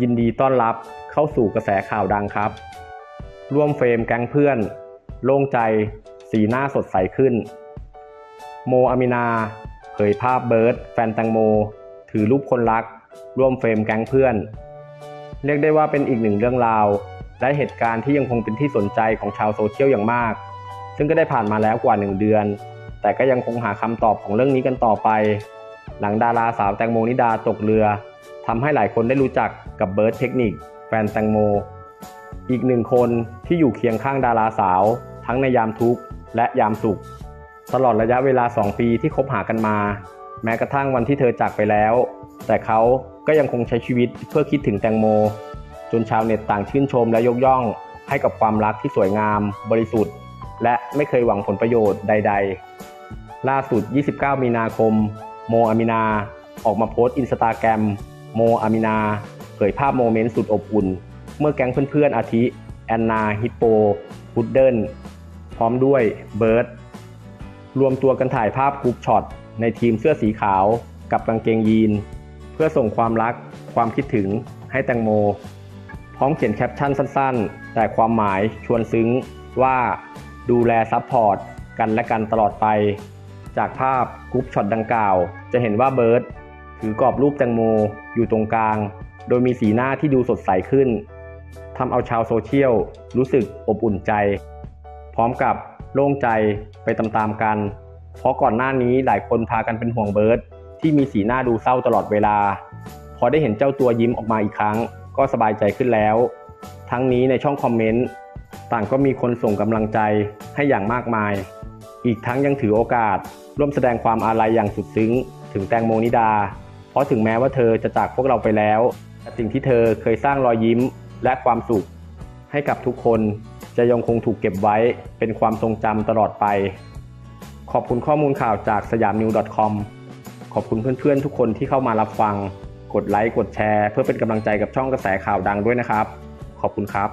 ยินดีต้อนรับเข้าสู่กระแสข่าวดังครับ ร่วมเฟรมแก๊งเพื่อน โล่งใจ สีหน้าสดใสขึ้น โมอามินา เผยภาพเบิร์ดแฟนแตงโม ถือรูปคนรัก ร่วมเฟรมแก๊งเพื่อน เรียกได้ว่าเป็นอีกหนึ่งเรื่องราว และเหตุการณ์ที่ยังคงเป็นที่สนใจของชาวโซเชียลอย่างมาก ซึ่งก็ได้ผ่านมาแล้วกว่า1เดือน แต่ก็ยังคงหาคำตอบของเรื่องนี้กันต่อไป หลังดาราสาวแตงโมนิดาตกเรือ ทำให้หลายคนได้รู้จักกับเบิร์ดเทคนิค แฟนแตงโม อีกหนึ่งคนที่อยู่เคียงข้างดาราสาว ทั้งในยามทุกข์และยามสุข ตลอดระยะเวลา 2 ปีที่คบหากันมา แม้กระทั่งวันที่เธอจากไปแล้ว แต่เขาก็ยังคงใช้ชีวิตเพื่อคิดถึงแตงโม จนชาวเน็ตต่างชื่นชมและยกย่องให้กับความรักที่สวยงาม บริสุทธิ์ และไม่เคยหวังผลประโยชน์ใด ๆ ล่าสุด 29 มีนาคม โมอามินา ออกมาโพสต์อินสตาแกรม โมอามินาเผยภาพโมเมนต์สุดอบอุ่น เมื่อแก๊งเพื่อนๆ อาทิ แอนนา ฮิปโปพุดเดิลพร้อมด้วยเบิร์ดรวมตัวกันถ่ายภาพกรุ๊ปช็อต ในทีมเสื้อสีขาวกับกางเกงยีน เพื่อส่งความรัก ความคิดถึงให้แตงโม พร้อมเขียนแคปชั่นสั้นๆ แต่ความหมายชวนซึ้งว่าดูแลซัพพอร์ตกันและกันตลอดไป จากภาพกรุ๊ปช็อตดังกล่าว จะเห็นว่าเบิร์ด ถือกรอบรูปแตงโมอยู่ตรงกลาง โดยมีสีหน้าที่ดูสดใสขึ้นทำเอาชาวโซเชียลรู้สึกอบอุ่นใจ พร้อมกับโล่งใจไปตามๆกัน เพราะก่อนหน้านี้หลายคนพากันเป็นห่วงเบิร์ดที่มีสีหน้าดูเศร้าตลอดเวลา พอได้เห็นเจ้าตัวยิ้มออกมาอีกครั้ง ก็สบายใจขึ้นแล้ว ทั้งนี้ในช่องคอมเมนต์ต่างก็มีคนส่งกำลังใจให้อย่างมากมาย อีกทั้งยังถือโอกาสร่วมแสดงความอาลัยอย่างสุดซึ้ง ถึงแตงโมนิดา เพราะถึงแม้ว่าเธอจะจากพวกเราไปแล้ว แต่สิ่งที่เธอเคยสร้างรอยยิ้มและความสุข ให้กับทุกคนจะยังคงถูกเก็บไว้เป็นความทรงจำตลอดไป ขอบคุณข้อมูลข่าวจากสยามนิว .com ขอบคุณเพื่อนๆ ทุกคนที่เข้ามารับฟัง กดไลค์ กดแชร์ เพื่อเป็นกำลังใจกับช่องกระแสข่าวดังด้วยนะครับ ขอบคุณครับ